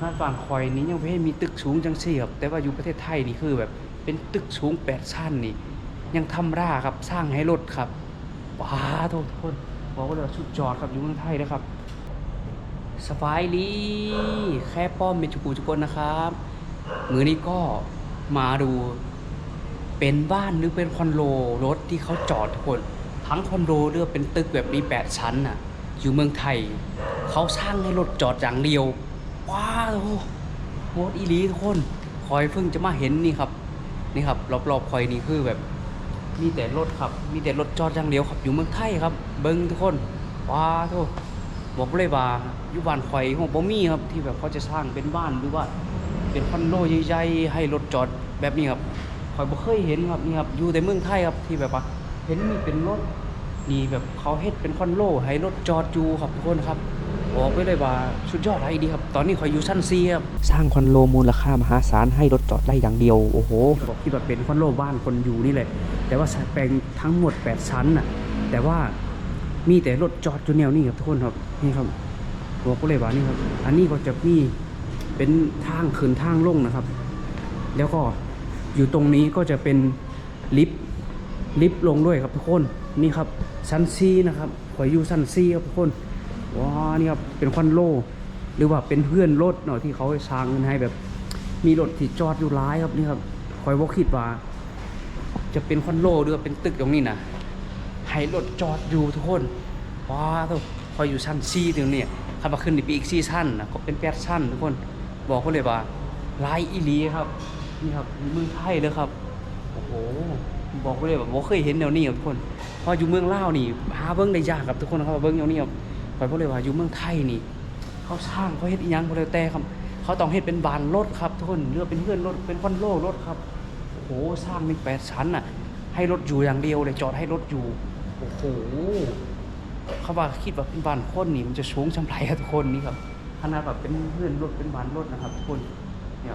งานฝั่งคอยนี้ยังไม่มีตึกสูงจังซี่ครับแต่ว่าอยู่ประเทศไทยนี่คือแบบเป็นตึกสูงแปดชั้นนี่ ยังทำร่าครับสร้างให้รถครับว้าโทษทุกคนบอกว่าเลยว่าสุดยอดครับอยู่เมืองไทยนะครับสบายดีแค่ป้อมเป็นจุกูจุกนนะครับ มือนี้ก็มาดูเป็นบ้านหรือเป็นคอนโดรถที่เขาจอดทุกคน ทั้งคอนโดหรือเป็นตึกแบบนี้แปดชั้นน่ะ อยู่เมืองไทย เขาสร้างให้รถจอดอย่างเดียว ว้าวโคตรอีหลีทุกคนคอยเพิ่งจะมาเห็นนี่ครับ นี่ครับรอบๆคอยนี่คือแบบ มีแต่รถครับ มีแต่รถจอดอย่างเดียวครับ อยู่เมืองไทยครับ เบิ้งทุกคนว้าโทบอกเลยว่าอยู่บ้านข่อยของบ่มีครับที่แบบเขาจะสร้างเป็นบ้านหรือว่า เป็นคอนโดใหญ่ๆให้รถจอดแบบนี้ครับข่อยบ่เคยเห็นครับนี่ครับอยู่แต่เมืองไทยครับที่แบบว่าเห็นมีเป็นรถนี่แบบเขาเฮ็ดเป็นคอนโดให้รถจอดอยู่ครับทุกคนครับ บอกไว้เลยว่าสุดยอดอะไรดีครับ ตอนนี้ข่อยอยู่ชั้น4ครับสร้างคอนโดมูลค่ามหาศาลให้รถจอดได้อย่างเดียว โอ้โหบอกที่แบบเป็นคอนโดบ้านคนอยู่นี่เลยแต่ว่าแปลงทั้งหมด 8 ชั้นน่ะแต่ว่ามีแต่รถจอดอยู่แนวนี้ครับทุกคนครับนี่ครับบอกก็เลยว่านี่ครับ อันนี้ก็จะมีเป็นทางขึ้นทางลงนะครับ แล้วก็อยู่ตรงนี้ก็จะเป็นลิฟต์ลิฟต์ลงด้วยครับทุกคนนี่ครับชั้นซีนะครับขอยอยู่ชั้นซีครับทุกคน ว้านี่ครับเป็นคอนโล หรือว่าเป็นเพื่อนรถเนาะที่เขาสร้างขึ้นให้แบบ มีรถที่จอดอยู่ร้ายครับนี่ครับคอยว่าคิดว่า จะเป็นคอนโดหรือว่าเป็นตึกตรงนี้นะให้รถจอดอยู่ทุกคนว้าทุกคอยอยู่ชั้นซีตรงนี้ขับมาขึ้นอีกอีกซีชั้นนะก็เป็นแปดชั้นทุกคนบอกเขาเลยว่าลายอีหลีครับนี่ครับอยู่เมืองไทยเลยครับโอ้โหบอกเขาเลยว่าบ่เคยเห็นแนวนี้ครับทุกคนพออยู่เมืองลาวนี่หาเบิ้งได้ยากครับทุกคนครับเบิ้งแนวนี้ครับ คอยบอกเลยว่าอยู่เมืองไทยนี่ เขาสร้างเขาเฮ็ดอีหยังก็แล้วแต่ครับ เขาต้องเฮ็ดเป็นบานรถครับทุกคนหรือเป็นเพื่อนรถเป็นคอนโดรถครับโอ้โหสร้างมีแปดชั้นน่ะ ให้รถอยู่อย่างเดียวเลยจอดให้รถอยู่โอ้โหเขาว่าคิดว่าเป็นบานคนนี่มันจะสูงชำไรทุกคนนี่ครับขนาดแบบเป็นเพื่อนรถเป็นบานรถนะครับ ทุกคนเนี่ย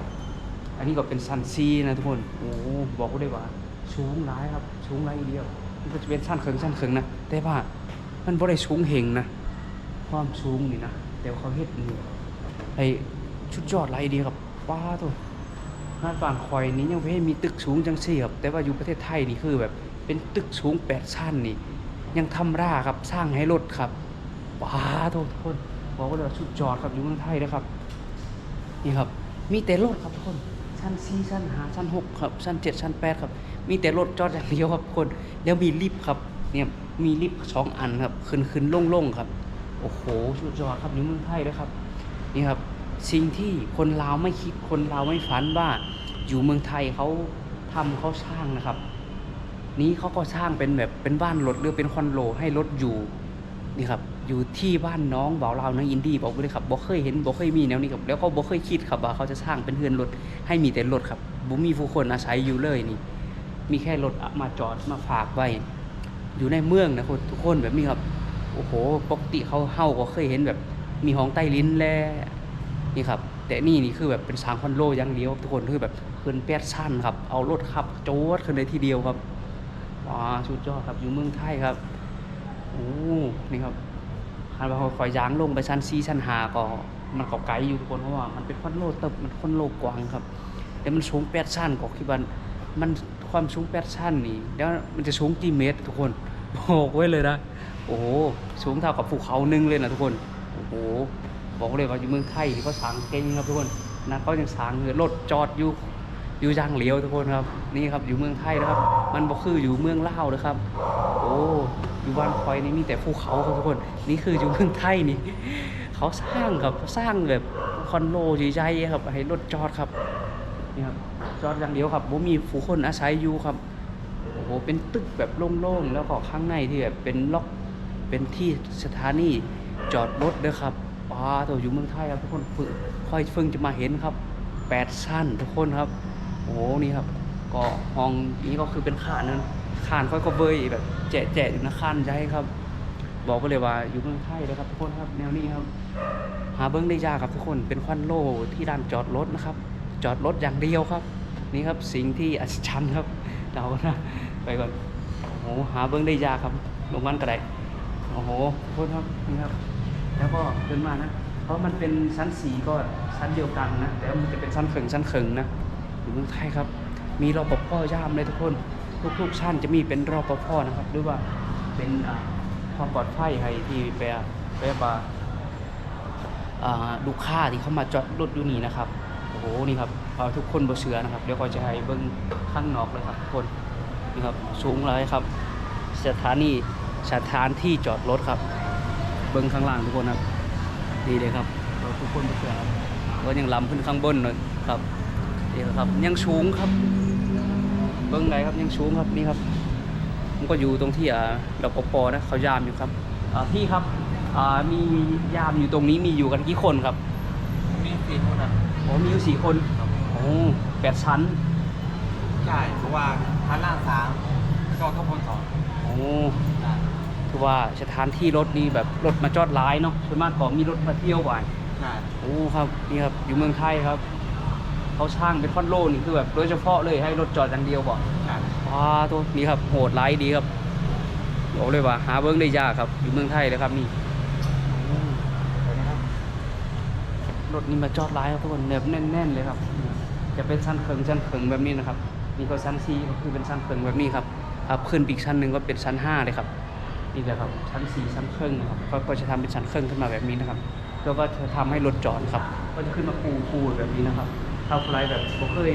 อันนี้ก็เป็นซันซีนะทุกคนโอ้โหบอกได้ว่าสูงร้ายครับสูงร้ายอีเดียวนี่ก็จะเป็นชั้นเคิงชั้นเคิงนะแต่ว่ามันบ่ได้สูงเฮงนะ ความสูงนี่นะเดี๋ยวเขาเฮ็ดนี่ไอ้ชุดยอดไรดีครับว้าตัวงานฝังคอยนี้ยังไม่ให้มีตึกสูงจังซี่ครับแต่ว่าอยู่ประเทศไทยนี่คือแบบเป็นตึกสูงแปดชั้นนี่ ยังทำร่าครับสร้างให้รถครับว้าทุกคนบอกว่าเลยว่าชุดยอดครับอยู่เมืองไทยนะครับ นี่ครับ มีแต่รถครับทุกคนชั้นสี่ชั้นห้าชั้นหกครับชั้นเจ็ดชั้นแปดครับ มีแต่รถจอดอย่างเดียวครับทุกคน แล้วมีลิฟต์ครับ เนี่ยมีลิฟต์สองอันครับ ขึ้นขึ้นลงลงครับ โอ้โหสุดยอดครับอยู่เมืองไทยเลยครับนี่ครับสิ่งที่คนลาวไม่คิดคนลาวไม่ฝันว่า อยู่เมืองไทยเขาทำเขาสร้างนะครับ นี้เขาก็สร้างเป็นแบบเป็นบ้านรถหรือเป็นคอนโดให้รถอยู่นี่ครับอยู่ที่บ้านน้องบ่าวลาวน้องอินดี้บอกเลยครับบ่เคยเห็นบ่เคยมีแนวนี้ครับแล้วก็บ่เคยคิดครับว่าเขาจะสร้างเป็นเฮือนรถให้มีแต่รถครับบ่มีผู้คนอาศัยอยู่เลยนี่ มีแค่รถมาจอดมาฝากไว้อยู่ในเมืองนะคนทุกคนแบบนี้ครับ โอ้โหปกติเขาเฮาก็เคยเห็นแบบมีห้องใต้ลิ้นแล้นี่ครับ แต่นี่นี่คือแบบเป็นสร้างคอนโดอย่างเดียวทุกคนคือแบบขึ้นแปดชั้นครับ เอารถขับ โจดขึ้นเลยทีเดียวครับว้าสุดยอดครับอยู่เมืองไทยครับโอ้นี่ครับคันว่าคอยยางลงไปชั้นซีชั้นหาก็มันก็ไกลอยู่ทุกคนเพราะว่ามันเป็นคอนโดเติบมันคอนโดกว้างครับแต่มันสูงแปดชั้นก็คิดว่ามันความสูงแปดชั้นนี่แล้วมันจะสูงกี่เมตรทุกคน บอกไว้เลยนะ โอ้โหสูงเท่ากับภูเขาหนึ่งเลยนะทุกคน โอ้โห บอกเลยว่าอยู่เมืองไทยเขาสางเก่งครับทุกคนนะเขายังสร้างรถจอดอยู่อยู่ย่างเลี้ยวทุกคนครับ นี่ครับอยู่เมืองไทยนะครับ มันบ่คืออยู่เมืองเล่านะครับ โอ้อยู่บ้านคอยนี่มีแต่ภูเขาครับทุกคน นี่คืออยู่เมืองไทยนี่เขาสร้างครับสร้างแบบคอนโดใหญ่ๆครับให้รถจอดครับนี่ครับจอดอย่างเดียวครับบ่มีผู้คนอาศัยอยู่ครับ หเป็นตึกแบบโล่งๆ แล้วก็ข้างในที่แบบเป็นล็อกเป็นที่สถานีจอดรถเด้อครับป้าตัวอยู่เมืองไทยครับทุกคนค่อยเพิ่งจะมาเห็นครับแปดชั้นทุกคนครับ โอ้โหนี่ครับ ก็ห้องนี้ก็คือเป็นขานนั้นขานค่อยก็เบยแบบแจะแจะอยู่นะขานใหญ่ครับ บอกไปเลยว่าอยู่เมืองไทยเลยครับ ทุกคนครับแนวนี้ครับ หาเบิ้งได้ยากครับทุกคนเป็นควันโลที่ด้านจอดรถนะครับ จอดรถอย่างเดียวครับ นี่ครับสิ่งที่อัศจรรย์ครับเรานะ ไปก่อนโอ้โหหาเบิ้องได้ยากครับลงวันก็ได้โอ้โหทุกครับนี่ครับ แล้วก็เดินมานะ เพราะมันเป็นชั้นสีก็ชั้นเดียวกันนะ แต่ว่ามันจะเป็นชั้นเขิงชั้นเขิงนะอยู่เมืองไทยครับ มีรอปภย่ามเลยทุกคน ทุกๆชั้นจะมีเป็นรอปภนะครับ หรือว่าเป็นความปลอดภัยให้ที่ไปไปว่าลูกค้าที่เข้ามาจอดรถอยู่นี่นะครับ โอ้โห นี่ครับเอาทุกคนบ่เชือนะครับ เดี๋ยวก็จะให้เบิ้งข้างนอกเลยครับทุกคน นี่ครับสูงเลยครับ สถานีสถานที่จอดรถครับ เบิ้งข้างล่างทุกคนครับดีเลยครับเราทุกคนบ่เชื่อครับก็ยังล้ำขึ้นข้างบนเลยครับนี่ครับยังสูงครับ เบิ้งไงครับยังสูงครับนี่ครับมันก็อยู่ตรงที่อ่ารปภนะเขายามอยู่ครับอ่าพี่ครับอ่ามียามอยู่ตรงนี้มีอยู่กันกี่คนครับมีสี่คนอะโอ้มีอยู่สี่คนโอ้แปดชั้น ใช่เพราะว่าชั้นล่างสามก็ข้างบนสองโอ้คือว่าสถานที่รถนี่แบบรถมาจอดร้ายเนาะส่วนมากก็มีรถมาเที่ยวบ่อยใช่โอ้ครับนี่ครับอยู่เมืองไทยครับเขาสร้างเป็นคอนโดนี่คือแบบโดยเฉพาะเลยให้รถจอดอย่างเดียวบ่ใช่ว้าตัวนี่ครับโหดร้ายดีครับบอกเลยว่า หาเบิ้งได้ยากครับ อยู่เมืองไทยเลยครับนี่อืมเห็นไหมครับรถนี่มาจอดร้ายครับทุกคนแบบแน่นๆเลยครับ จะเป็นชั้นเคิงชั้นเคิงแบบนี้นะครับ นี่ก็ชั้นซีก็คือเป็นชั้นเคิงแบบนี้ครับครับขึ้นไปอีกชั้นหนึ่งก็เป็นชั้นห้าเลยครับนี่แหละครับชั้นสี่ชั้นครึ่งนะครับก็ก็จะทำเป็นชั้นครึ่งขึ้นมาแบบนี้นะครับแล้วก็จะทำให้รถจอดครับ ก็จะขึ้นมาปูปูแบบนี้นะครับถ้าใครแบบบ่เคย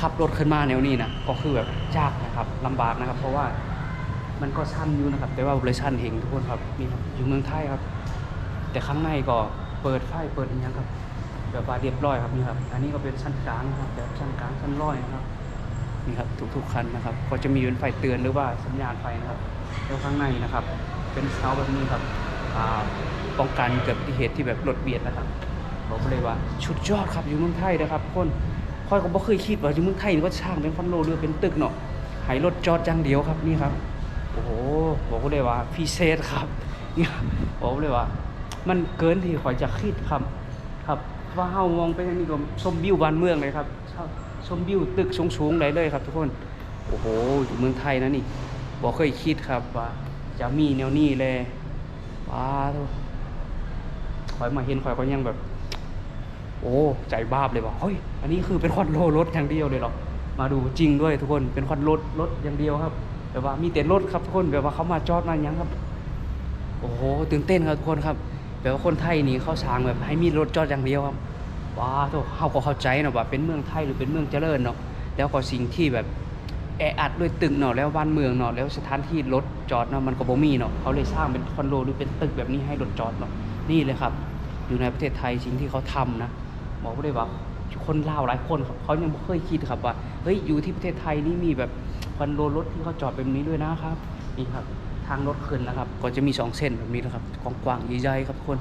ขับรถขึ้นมาแนวนี้นะก็คือแบบยากนะครับลำบากนะครับ เพราะว่ามันก็ชั้นอยู่นะครับ แต่ว่าเลยชั้นเห็นทุกคนครับนี่ครับอยู่เมืองไทยครับ แต่ข้างในก็เปิดไฟเปิดอหยังครับแบบว่าเรียบร้อยครับนี่ครับ อันนี้ก็เป็นชั้นกลางนะครับแบบชั้นกลางชั้นร้อยนะครับ นี่ครับทุกๆคันนะครับ ก็จะมีเป็นไฟเตือนหรือว่าสัญญาณไฟนะครับแล้วข้างในนะครับ เป็นเสาแบบนี้ครับป้องกันเกิดอุบัติเหตุที่แบบรถเบียดนะครับบอกเลยว่าชุดยอดครับอยู่เมืองไทยนะครับคนค่อยก็บ่เคยคิดว่าอยู่เมืองไทยนี่ก็ช่างเป็นคอนโดหรือเป็นตึกเนาะให้รถจอดอย่างเดียวครับนี่ครับโอ้โหบอกเลยว่าพิเศษครับเนี่ยบอกเลยว่า มันเกินที่ข่อยจะคิดครับ ครับว่าเฮามองไปทางนี้ก็ชมวิวบ้านเมืองเลยครับ ชมวิวตึกสูงๆได้เลยครับทุกคน โอ้โหอยู่เมืองไทยนะนี่บอกเคยคิดครับว่าจะมีแนวนี้เลยว้าทุกข่อยมาเห็นข่อยก็ยังแบบ โอ้ ใจบ้าบเลยว่าเฮ้ย อันนี้คือเป็นคอนโดรถอย่างเดียวเลยหรอ มาดูจริงด้วยทุกคน เป็นคอนโรถรถอย่างเดียวครับ แบบว่ามีแต่รถครับทุกคน แบบว่าเขามาจอดมาอย่างครับ โอ้โห ตื่นเต้นครับทุกคนครับ แบบว่าคนไทยนี่เขาสร้างแบบให้มีรถจอดอย่างเดียวครับ ว้าโตเขาก็เข้าใจเนาะว่าเป็นเมืองไทยหรือเป็นเมืองเจริญเนาะแล้วก็สิ่งที่แบบแออัดด้วยตึกเนาะแล้วบ้านเมืองเนาะแล้วสถานที่รถจอดเนาะมันก็บ่มีเนาะเขาเลยสร้างเป็นคอนโดหรือเป็นตึกแบบนี้ให้รถจอดเนาะนี่เลยครับ อยู่ในประเทศไทยสิ่งที่เขาทำนะบอกได้ว่าคนลาวหลายคนครับเขายังไม่เคยคิดครับว่าเฮ้ยอยู่ที่ประเทศไทยนี่มีแบบคอนโดรถที่เขาจอดแบบนี้ด้วยนะครับนี่ครับทางรถขึ้นนะครับ ก็จะมีสองเส้นแบบนี้นะครับกว้างๆใหญ่ๆครับทุกคน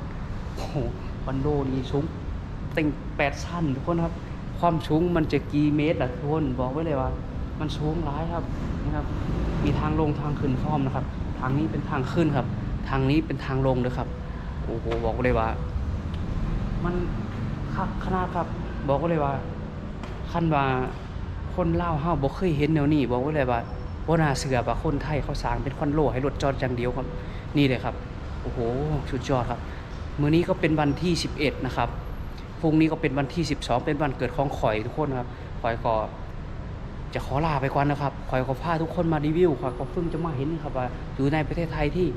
โอ้โหคอนโดนี่สูง เต็งแปดชั้นทุกคนครับ ความสูงมันจะกี่เมตรล่ะทุกคนบอกไว้เลยว่า มันสูงร้ายครับนะครับ มีทางลงทางขึ้นพร้อมนะครับ ทางนี้เป็นทางขึ้นครับ ทางนี้เป็นทางลงเลยครับโอ้โหบอกเลยว่า มันคักขนาดครับ บอกเลยว่าคันว่าคนเล่าเฮาบ่เคยเห็นแนวนี้บอกไว้เลยว่าบ่นาเชื่อว่าคนไทยเขาสร้างเป็นคอนโดให้รถจอดอย่างเดียวครับ นี่เลยครับ โอ้โหสุดยอดครับ มื้อนี้ก็เป็นวันที่ 11 นะครับ พรุ่งนี้ก็เป็นวันที่ 12 เป็นวันเกิดของข่อยทุกคนครับข่อยก็จะขอลาไปก่อนนะครับข่อยก็พาทุกคนมารีวิวข่อยก็เพิ่งจะมาเห็นครับว่าอยู่ในประเทศไทยที่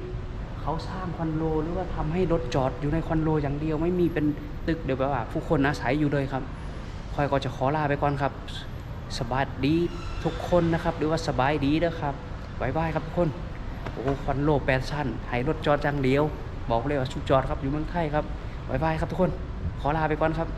เขาสร้างคอนโดหรือว่าทำให้รถจอดอยู่ในคอนโดอย่างเดียวไม่มีเป็นตึกเดี๋ยวแบบว่าผู้คนอาศัยอยู่เลยครับคอยก็จะขอลาไปก่อนครับ สบายดีทุกคนนะครับ หรือว่าสบายดีนะครับบายบายครับทุกคนโอ้คอนโดแปดชั้นให้รถจอดอย่างเดียว บอกเลยว่าชุดจอดครับอยู่เมืองไทยครับบายบายครับทุกคน ขอลาไปก่อนครับ